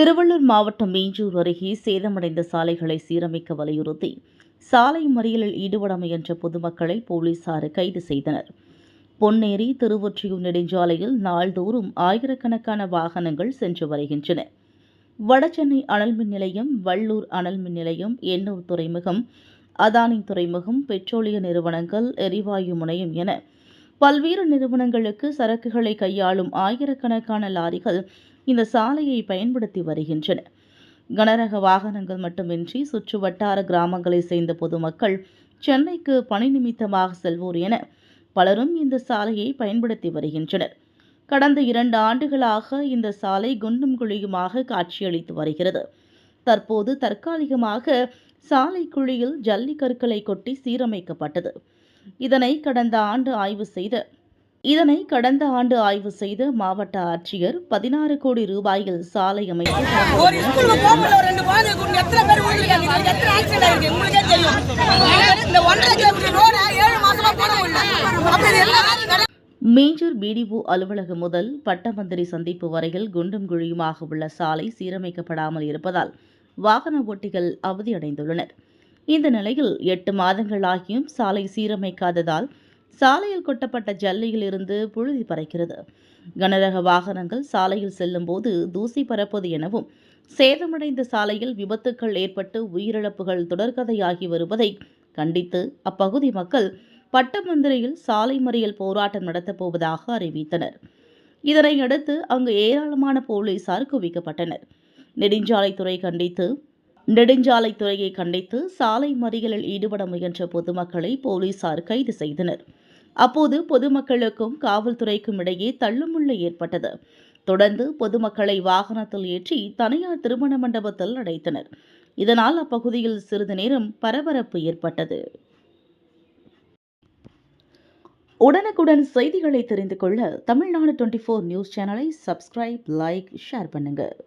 திருவள்ளூர் மாவட்டம் மீஞ்சூர் அருகே சேதமடைந்த சாலைகளை சீரமைக்க வலியுறுத்தி சாலை மறியலில் ஈடுபட முயன்ற பொதுமக்களை போலீசார் கைது செய்தனர். பொன்னேரி திருவொற்றியூர் நெடுஞ்சாலையில் நாள்தோறும் ஆயிரக்கணக்கான வாகனங்கள் சென்று வருகின்றன. வடசென்னை அனல்மின் நிலையம் வள்ளூர் அனல்மின் நிலையம் எண்ணூர் துறைமுகம் அதானி துறைமுகம் பெட்ரோலிய நிறுவனங்கள் எரிவாயு முனையம் என பல்வேறு நிறுவனங்களுக்கு சரக்குகளை கையாளும் ஆயிரக்கணக்கான லாரிகள் இந்த சாலையை பயன்படுத்தி வருகின்றன கனரக வாகனங்கள் மட்டுமின்றி சுற்று வட்டார கிராமங்களைச் சேர்ந்த பொதுமக்கள் சென்னைக்கு பணி நிமித்தமாக செல்வோர் என பலரும் இந்த சாலையை பயன்படுத்தி வருகின்றனர். கடந்த இரண்டு ஆண்டுகளாக இந்த சாலை குண்டும் குழியுமாக காட்சியளித்து வருகிறது. தற்போது தற்காலிகமாக சாலை குழியில் ஜல்லி கற்களை கொட்டி சீரமைக்கப்பட்டது. இதனை கடந்த ஆண்டு ஆய்வு செய்த இதனை கடந்த ஆண்டு ஆய்வு செய்த மாவட்ட ஆட்சியர் பதினாறு கோடி ரூபாயில் சாலை அமைத்து மேஜர் பிடிஓ அலுவலகம் முதல் பட்டமந்திரி சந்திப்பு வரையில் குண்டும் குழியுமாக உள்ள சாலை சீரமைக்கப்படாமல் இருப்பதால் வாகன ஓட்டிகள் அவதியடைந்துள்ளனர். இந்த நிலையில் எட்டு மாதங்களாகியும் சாலை சீரமைக்காததால் சாலையில் கொட்டப்பட்ட ஜல்லியில் இருந்து புழுதி பறக்கிறது. கனரக வாகனங்கள் சாலையில் செல்லும்போது தூசி பறப்பது எனவும் சேதமடைந்த சாலையில் விபத்துக்கள் ஏற்பட்டு உயிரிழப்புகள் தொடர்கதையாகி வருவதை கண்டித்து அப்பகுதி மக்கள் பட்டமந்திரியில் சாலை மறியல் போராட்டம் நடத்தப் போவதாக அறிவித்தனர். இதனையடுத்து அங்கு ஏராளமான போலீசார் குவிக்கப்பட்டனர். நெடுஞ்சாலைத்துறை கண்டித்து நெடுஞ்சாலைத்துறையை கண்டித்து சாலை மறியலில் ஈடுபட முயன்ற பொதுமக்களை போலீசார் கைது செய்தனர். அப்போது பொதுமக்களுக்கும் காவல்துறைக்கும் இடையே தள்ளுமுள்ள ஏற்பட்டது. தொடர்ந்து பொதுமக்களை வாகனத்தில் ஏற்றி தனியார் திருமண மண்டபத்தில் அடைத்தனர். இதனால் அப்பகுதியில் சிறிது நேரம் பரபரப்பு ஏற்பட்டது. உடனுக்குடன் செய்திகளை தெரிந்து கொள்ள தமிழ்நாடு டுவெண்ட்டி ஃபோர் நியூஸ் சேனலை சப்ஸ்கிரைப் லைக் ஷேர் பண்ணுங்கள்